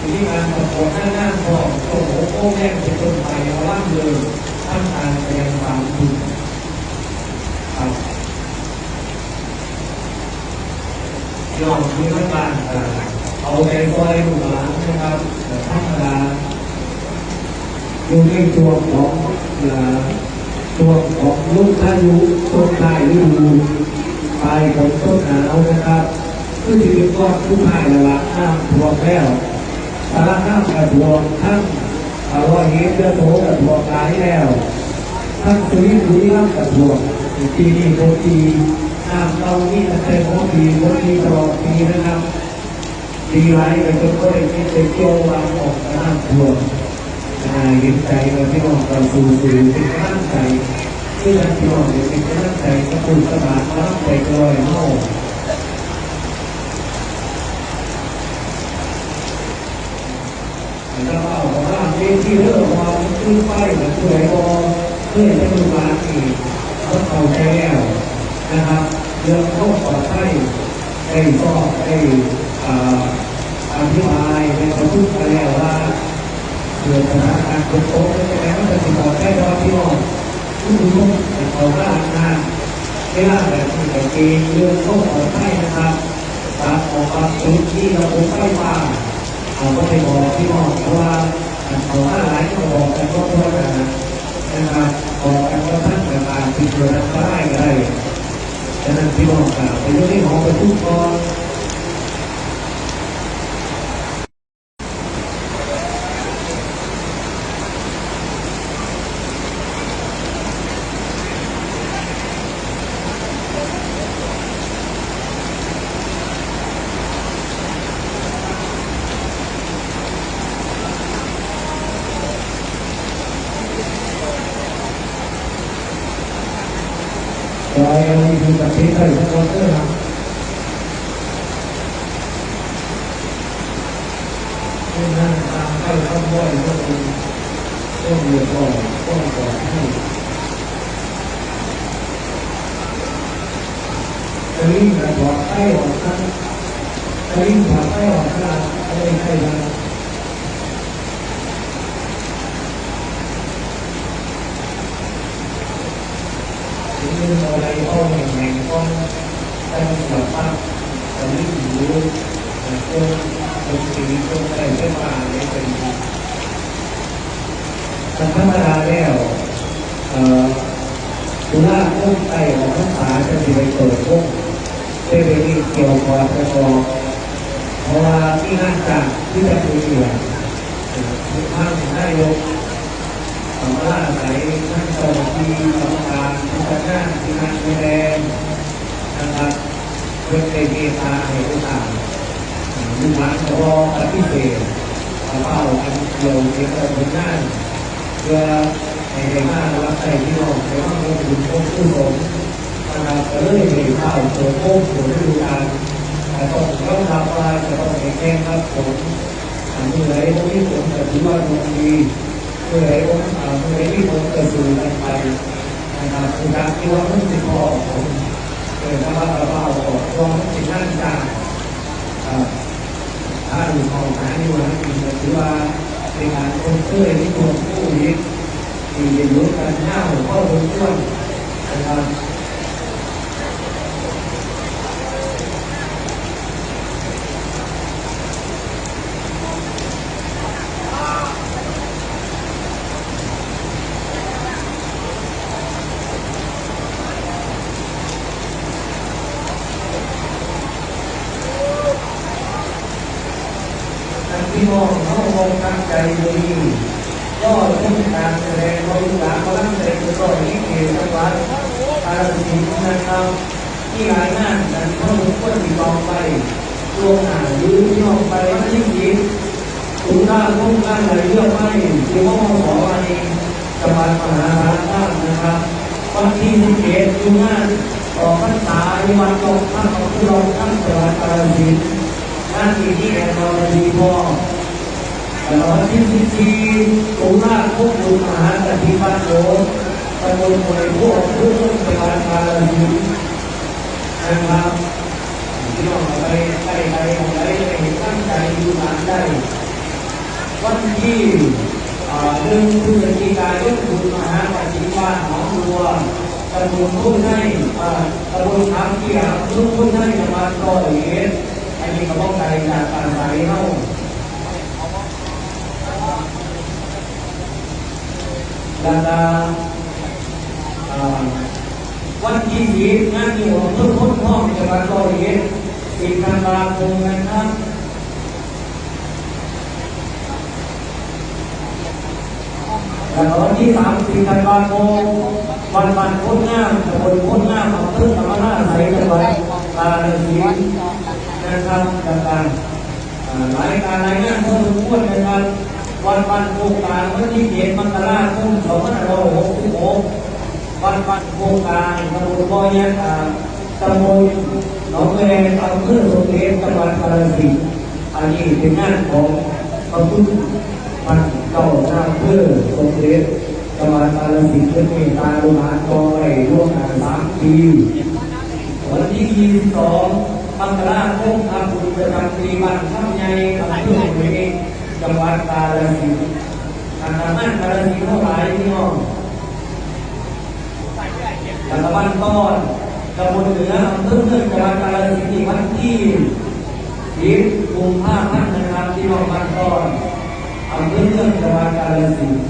ที่งานประกวดหน้าหน้าทอโอ้โหโอ้แม่เป็นต้นไปเอาล่างเลยท่านการแสดงความดีครับยอมที่ท่านบ้านเอาใจคอยลูกหลานนะครับแต่ธรรมดาอยู่ในตัวของเอ่อตัวของลูกท่านยุต้นไม้ฤดูปลายฝนต้นหนาวนะครับ คือที่เป็นก้อนทุกไม้ละละน้ำท่วมแล้ว สารน้ำกระทวงทั้งอาวาเฮเดอร์โถกระทวงหลายแล้วทั้งสุรินทร์บุรีรัมย์กระทวงปีนี้โคปีน้ำเรานี่ตั้งแต่โคปีโคปีตลอดปีนะครับปีไรไปจนก็ได้ที่เป็นเกี่ยวางออกน้ำท่วมอ่าเห็นใจเราที่น้องเราสู่สู่เป็นกำลังใจที่เราที่น้องเป็นกำลังใจกระตุ้นกระบาดกำลังใจกลอยเฮา แล้วก็บอกว่าเวทีเรื่องความขึ้นไปเหมือนสวยบอเพื่อจะดูมาอีกเขาเอาใจแล้วนะครับเรื่องข้อปอดภัยได้ก็ได้อาอธิบายในประชุมไปแล้วว่าเกิดสถานการณ์โค้งๆจะแล้วจะติดต่อได้รอบที่นอนทุกทุกเขาก็งานเวลาแบบนี้แต่เกณฑ์เรื่องข้อปอดภัยนะครับตามออกมาจุดที่เราคงไม่ว่า เราก็ไปบอกพี่น้องว่าเขาว่าหลายคนบอกกันก็ทั่วกันนะครับบอกกันก็ท่านต่างๆที่เกิดก็ได้ก็ได้ฉะนั้นพี่น้องกล่าวไปเรื่องที่ของประชุมก่อน รอยอะไร คือประเทศไทยทั้งหมดเลยครับที่นั่นตามให้ข้าวบ่อยก็คือต้องเรียนก่อนต้องก่อนให้ตะลิ่งกระบอกไส้ออกทั้งตะลิ่งถอดไส้ออกทั้งอะไรใครบ้างถึงเรื่องอะไรอ้อมแห่ ตะลิ่งอยู่แต่ตัวเป็นสีตัวอะไรไม่มาเลยเป็นธรรมดาแล้วเอ่อตุลาคมไตของภาษาจะมีไปเปิดพวกได้ไปนี่เกี่ยวกับประกอบเพราะว่าที่นั่นจากที่จะคุยเนี่ยทุกท่านได้ยกสำนักไหนท่านเจ้าหน้าที่กรรมการผู้จัดงานที่นั่นแสดงนะครับ เพื่อในเมตตาให้ผู้ต่างลูกหลานก็ปฏิเสธเอาเป้าอันเดียวเกี่ยวกับผลงานเพื่อให้ได้ารับใช้พี่น้องในห้องเรียนรู้พบผู้สมนะครับก็เลยเห็นข่าวเปิดโค้งผลฤดูกาลแต่ต้องต้องรับว่าจะต้องให้แข่งครับผมอันนี้ไหนต้องมีผลแต่ถือว่าดวงดีเมื่อไหร่ผมอ่าเมื่อไหร่ที่ผมจะสู่กันไปนะครับคือการที่ว่ามันติดคอผมเกิดมาว่าเรา อาออกรองสิ่งนั้นจากอ่าถ้าดูของหาอยู่นะมีถือว่าเป็นการคนเคยที่ตัวผู้นี้ที่เรียนรู้กันหน้าหัวข้อทุกเรื่องนะครับ พี่น้องเขาคงตั้งใจดีก็ต้องการแสดงเขาลูกหลานเขาตั้งใจจะก็นี้เกี่ยวกับวัดภารกิจนะครับ ที่หลายงานนั้นเขาทุกคนติดต่อไปล่วงหน้าหรือที่น้องไปไม่ยิ่งยิงคุณค่าคุ้มค่าอะไรเรื่องไม่ที่ว่าขอมาเองจังหวัดมหาสารคามนะครับวันที่สิบเอ็ดอยู่งานออกพรรษาที่วัดตกท่านของผู้รองท่านจังหวัดกาฬสินธุ์นั่นคือที่แอนนอร์ดีพอแต่วันที่สิบสี่ตุลาคมบุญมหากฐิ ปันโนตำบลหวยพวกผู้ต้องไปวานกาลสินนะครับที่น้องไปไปไปของไรไปตั้งใจดูงานได้ วันที่อ่าหนึ่งพฤศจิกายนคุณมหาปฏิบ้านหนองบัวตำบลทุ่งให้ตำบลทางเกียรทุ่งทุ่งให้จังหวัดร้อยเอ็ ดอันนี้ก็ต้องการจากการใส่เฮาแล้วก็อ่าวันที่สีงานอยู่ของทุ่งทุ่งห้องจังหวัดร้อยเอ็ดสิบธันวาคมนะครับแล้ววันที่สามสิบธันวาคมวันวันโคตรงามตำบลโคตรงามอำเภอธรรมราชใสจังหวัดกาฬสิ นะครับจากการอ่ารายการรายงานข้อมูลควรนะครับ วันวันโครงการวันที่เจ็ดมกราคมสองพันห้าร้อยหกสิบหกวันวันโครงการตำบลบ่อยันอ่าตำบลหนองแวงอำเภอสมเด็จจังหวัดกาฬสินธุ์อันนี้เป็นงานของพระพุทธมันเจ้าหน้าเพื่อสมเด็จจังหวัดกาฬสินธุ์เป็นเมตตาลุหานกอยร่วมกันสามปีวันที่22 มกราคมทำบุญประจำปีวันข้ามใหญ่อำเภอเมืองจังหวัดกาฬสินธุ์ทางนั้นกาฬสินธุ์เท่าไหร่พี่น้องจังหวัดต้อนตำบลเหนืออำเภอเมืองจังหวัดกาฬสินธุ์วันที่สิบกุมภาพันธ์นะครับที่น้องบ้านต้อนอำเภอเมืองจังหวัดกาฬสินธุ์